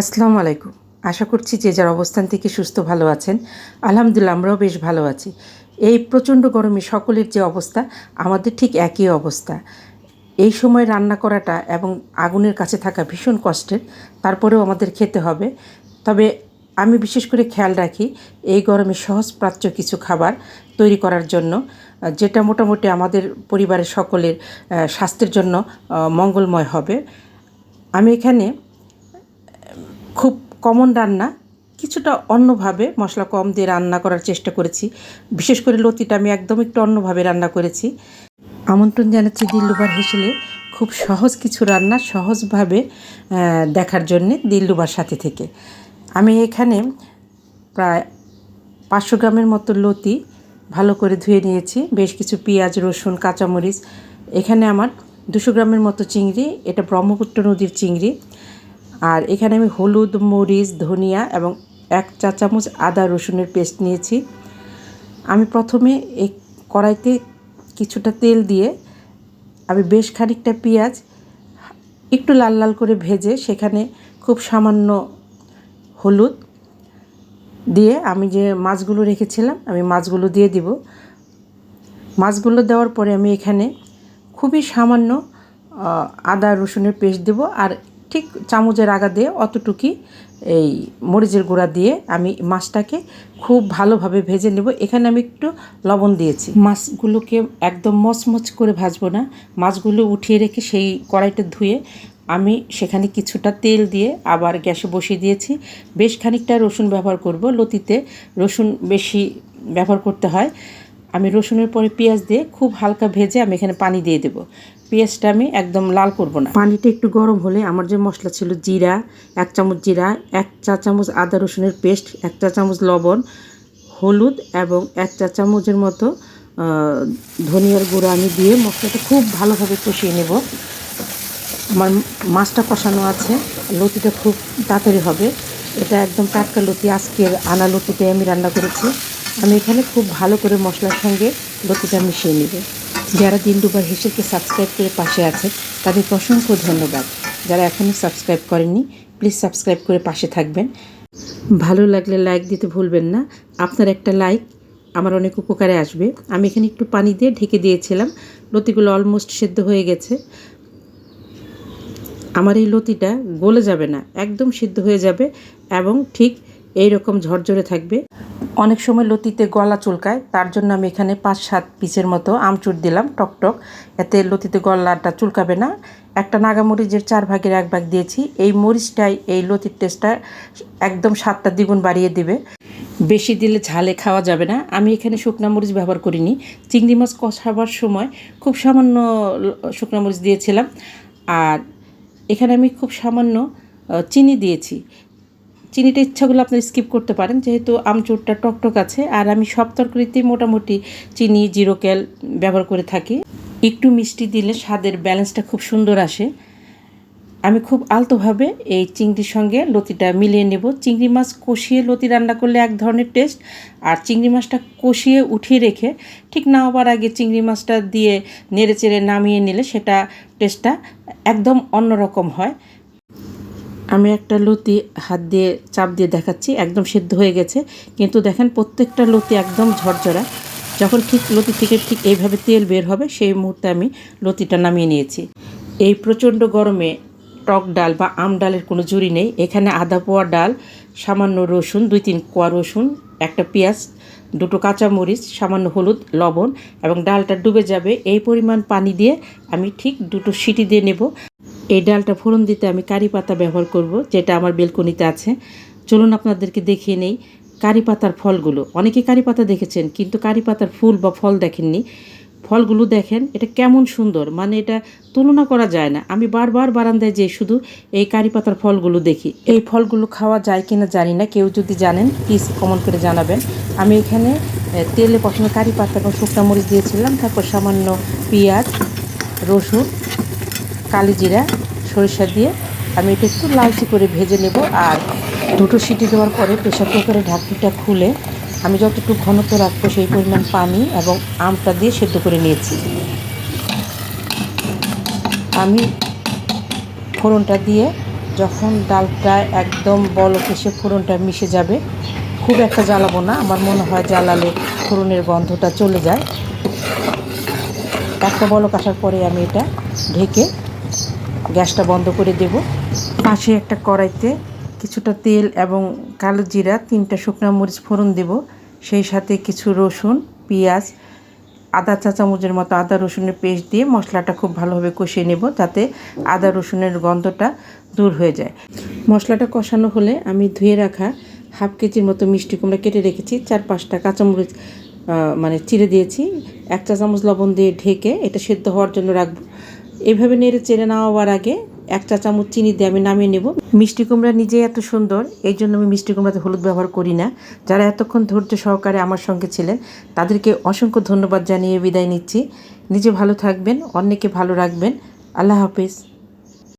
আসসালামু আলাইকুম। আশা করছি যে যার অবস্থান থেকে সুস্থ ভালো আছেন, আলহামদুলিল্লাহ আমরাও বেশ ভালো আছি। এই প্রচণ্ড গরমে সকলের যে অবস্থা, আমাদের ঠিক একই অবস্থা। এই সময় রান্না করাটা এবং আগুনের কাছে থাকা ভীষণ কষ্টের, তারপরেও আমাদের খেতে হবে। তবে আমি বিশেষ করে খেয়াল রাখি, এই গরমে সহজ প্রাচ্য কিছু খাবার তৈরি করার জন্য, যেটা মোটামুটি আমাদের পরিবারের সকলের স্বাস্থ্যের জন্য মঙ্গলময় হবে। আমি এখানে খুব কমন রান্না। কিছুটা অন্যভাবে মশলা কম দিয়ে রান্না করার চেষ্টা করেছি। বিশেষ করে লতিটা আমি একদম একটু অন্যভাবে রান্না করেছি। আমন্ত্রণ জানাচ্ছি দিল্লুবার হেসেলে খুব সহজ কিছু রান্না সহজভাবে দেখার জন্যে দিল্লুবার সাথে থেকে। আমি এখানে প্রায় পাঁচশো গ্রামের মতো লতি ভালো করে ধুয়ে নিয়েছি। বেশ কিছু পেঁয়াজ, রসুন, কাঁচামরিচ। এখানে আমার দুশো গ্রামের মতো চিংড়ি, এটা ব্রহ্মপুত্র নদীর চিংড়ি। আর এখানে আমি হলুদ, মরিচ, ধনিয়া এবং এক চা চামচ আদা রসুনের পেস্ট নিয়েছি। আমি প্রথমে এই কড়াইতে কিছুটা তেল দিয়ে আমি বেশ খানিকটা পেঁয়াজ একটু লাল লাল করে ভেজে সেখানে খুব সামান্য হলুদ দিয়ে আমি যে মাছগুলো রেখেছিলাম, আমি মাছগুলো দিয়ে দিব। মাছগুলো দেওয়ার পরে আমি এখানে খুবই সামান্য আদা রসুনের পেস্ট দেব আর ঠিক চামচের আগা দিয়ে অতটুকুই এই মরিচের গুঁড়া দিয়ে আমি মাছটাকে খুব ভালোভাবে ভেজে নেব। এখানে আমি একটু লবণ দিয়েছি। মাছগুলোকে একদম মচমচ করে ভাজবো না। মাছগুলো উঠিয়ে রেখে সেই কড়াইটা ধুয়ে আমি সেখানে কিছুটা তেল দিয়ে আবার গ্যাসে বসিয়ে দিয়েছি। বেশ খানিকটা রসুন ব্যবহার করব। লতিতে রসুন বেশি ব্যবহার করতে হয়। আমি রসুনের পরে পেঁয়াজ দিয়ে খুব হালকা ভেজে আমি এখানে পানি দিয়ে দেব। পেঁয়াজটা আমি একদম লাল করব না। পানিটা একটু গরম হলে আমার যে মশলা ছিল জিরা, এক চামচ জিরা, এক চা চামচ আদা রসুনের পেস্ট, এক চা চামচ লবণ, হলুদ এবং এক চা চামচের মতো ধনিয়ার গুঁড়ো আমি দিয়ে মশলাটা খুব ভালোভাবে কষিয়ে নেব। আমার মাছটা কষানো আছে, লতিটা খুব তাড়াতাড়ি হবে। এটা একদম টাটকা লতি, আজকের আনা লতিতে আমি রান্না করেছি। আমি এখানে খুব ভালো করে মশলার সঙ্গে লতিটা মিশিয়ে নেব। যারা দিন দুবার হেসেকে সাবস্ক্রাইব করে পাশে আছে, তাদেরকে অসংখ্য ধন্যবাদ। যারা এখনও সাবস্ক্রাইব করেননি প্লিজ সাবস্ক্রাইব করে পাশে থাকবেন। ভালো লাগলে লাইক দিতে ভুলবেন না। আপনার একটা লাইক আমার অনেক উপকারে আসবে। আমি এখানে একটু পানি দিয়ে ঢেকে দিয়েছিলাম। লতিগুলো অলমোস্ট সেদ্ধ হয়ে গেছে। আমার এই লতিটা গলে যাবে না, একদম সিদ্ধ হয়ে যাবে এবং ঠিক এই রকম ঝরঝরে থাকবে। অনেক সময় লতিতে গলা চুলকায়, তার জন্য আমি এখানে পাঁচ, সাত পিসের মতো আমচুর দিলাম, টক টক। এতে লতিতে গলাটা চুলকাবে না। একটা নাগামরিচের চার ভাগের এক ভাগ দিয়েছি। এই মরিচটাই, এই লতির টেস্টটা একদম সাতটা দ্বিগুণ বাড়িয়ে দিবে। বেশি দিলে ঝালে খাওয়া যাবে না। আমি এখানে শুকনো মরিচ ব্যবহার করিনি। চিংড়ি মাছ কষাবার সময় খুব সামান্য শুকনো মরিচ দিয়েছিলাম। আর এখানে আমি খুব সামান্য চিনি দিয়েছি। চিনিটা ইচ্ছাগুলো আপনার স্কিপ করতে পারেন, যেহেতু আমচুরটা টকটক আছে, আর আমি সব তরকারিতেই মোটামুটি চিনি, জিরো ক্যাল ব্যবহার করে থাকি। একটু মিষ্টি দিলে স্বাদের ব্যালেন্সটা খুব সুন্দর আসে। আমি খুব আলতোভাবে এই চিংড়ির সঙ্গে লতিটা মিলিয়ে নেব। চিংড়ি মাছ কষিয়ে লতি রান্না করলে এক ধরনের টেস্ট আর চিংড়ি মাছটা কষিয়ে উঠিয়ে রেখে ঠিক না হবার আগে চিংড়ি মাছটা দিয়ে নেড়ে চেড়ে নামিয়ে নিলে সেটা টেস্টটা একদম অন্যরকম হয়। আমি একটা লতি হাত দিয়ে, চাপ দিয়ে দেখাচ্ছি, একদম সিদ্ধ হয়ে গেছে। কিন্তু দেখেন প্রত্যেকটা লতি একদম ঝরঝরা। যখন ঠিক লতি থেকে ঠিক এইভাবে তেল বের হবে, সেই মুহূর্তে আমি লতিটা নামিয়ে নিয়েছি। এই প্রচণ্ড গরমে টক ডাল বা আম ডালের কোনো জুড়ি নেই। এখানে আধা পোয়া ডাল, সামান্য রসুন, দুই তিন কোয়া রসুন, একটা পেঁয়াজ, দুটো কাঁচামরিচ, সামান্য হলুদ, লবণ এবং ডালটা ডুবে যাবে। এই পরিমাণ পানি দিয়ে আমি ঠিক দুটো সিটি দিয়ে নেব। এই ডালটা ফোড়ন দিতে আমি কারি পাতা ব্যবহার করব, যেটা আমার বেলকনিতে আছে। চলুন আপনাদেরকে দেখিয়ে নেই কারি পাতার ফলগুলো। অনেকে কারি পাতা দেখেছেন, কিন্তু কারি পাতার ফুল বা ফল দেখেননি। ফলগুলো দেখেন, এটা কেমন সুন্দর মানে এটা তুলনা করা যায় না। আমি বারবার বারান্দায় যেয়ে শুধু এই কারি পাতার ফলগুলো দেখি। এই ফলগুলো খাওয়া যায় কিনা জানি না, কেউ যদি জানেন প্লিজ কমেন্ট করে জানাবেন। আমি এখানে তেলে প্রথমে কারি পাতা এবং শুকনা মরিচ দিয়েছিলাম, তারপর সামান্য পেঁয়াজ, রসুন কালি জিরা সরিষা দিয়ে আমি এটা একটু লালচি করে ভেজে নেব আর দুটো সিটি দেওয়ার পরে প্রেশার কুকারের ঢাকনিটা খুলে আমি যতটুকু ঘনত্ব রাখব সেই পরিমাণ পানি এবং আমটা দিয়ে সেদ্ধ করে নিয়েছি। আমি ফোড়নটা দিয়ে যখন ডালটা একদম বলক এসে ফোড়নটা মিশে যাবে, খুব একটা জ্বালাবো না, আমার মনে হয় জ্বালালে ফোড়নের গন্ধটা চলে যায়। একটা বলক আসার পরে আমি এটা ঢেকে গ্যাসটা বন্ধ করে দেব। পাশে একটা কড়াইতে কিছুটা তেল এবং কালো জিরা, তিনটা শুকনো মরিচ ফোড়ন দেব। সেই সাথে কিছু রসুন, পেঁয়াজ, আদা চা চামচের মতো আদা রসুনের পেস্ট দিয়ে মশলাটা খুব ভালোভাবে কষিয়ে নেব যাতে আদা রসুনের গন্ধটা দূর হয়ে যায়। মশলাটা কষানো হলে আমি ধুয়ে রাখা হাফ কেজির মতো মিষ্টি কুমড়া কেটে রেখেছি। চার পাঁচটা কাঁচামরিচ মানে চিড়ে দিয়েছি। এক চা চামচ লবণ দিয়ে ঢেকে এটা সেদ্ধ হওয়ার জন্য রাখব। এভাবে নেড়ে চেড়ে নেওয়ার আগে এক চা চামচ চিনি দিয়ে আমি নামিয়ে নেব। মিষ্টি কুমড়া নিজে এত সুন্দর, এই জন্য আমি মিষ্টি কুমড়াতে হলুদ ব্যবহার করি না। যারা এতক্ষণ ধৈর্য সহকারে আমার সঙ্গে ছিলেন, তাদেরকে অসংখ্য ধন্যবাদ জানিয়ে বিদায় নিচ্ছি। নিজে ভালো থাকবেন, অন্যকে ভালো রাখবেন। আল্লাহ হাফিজ।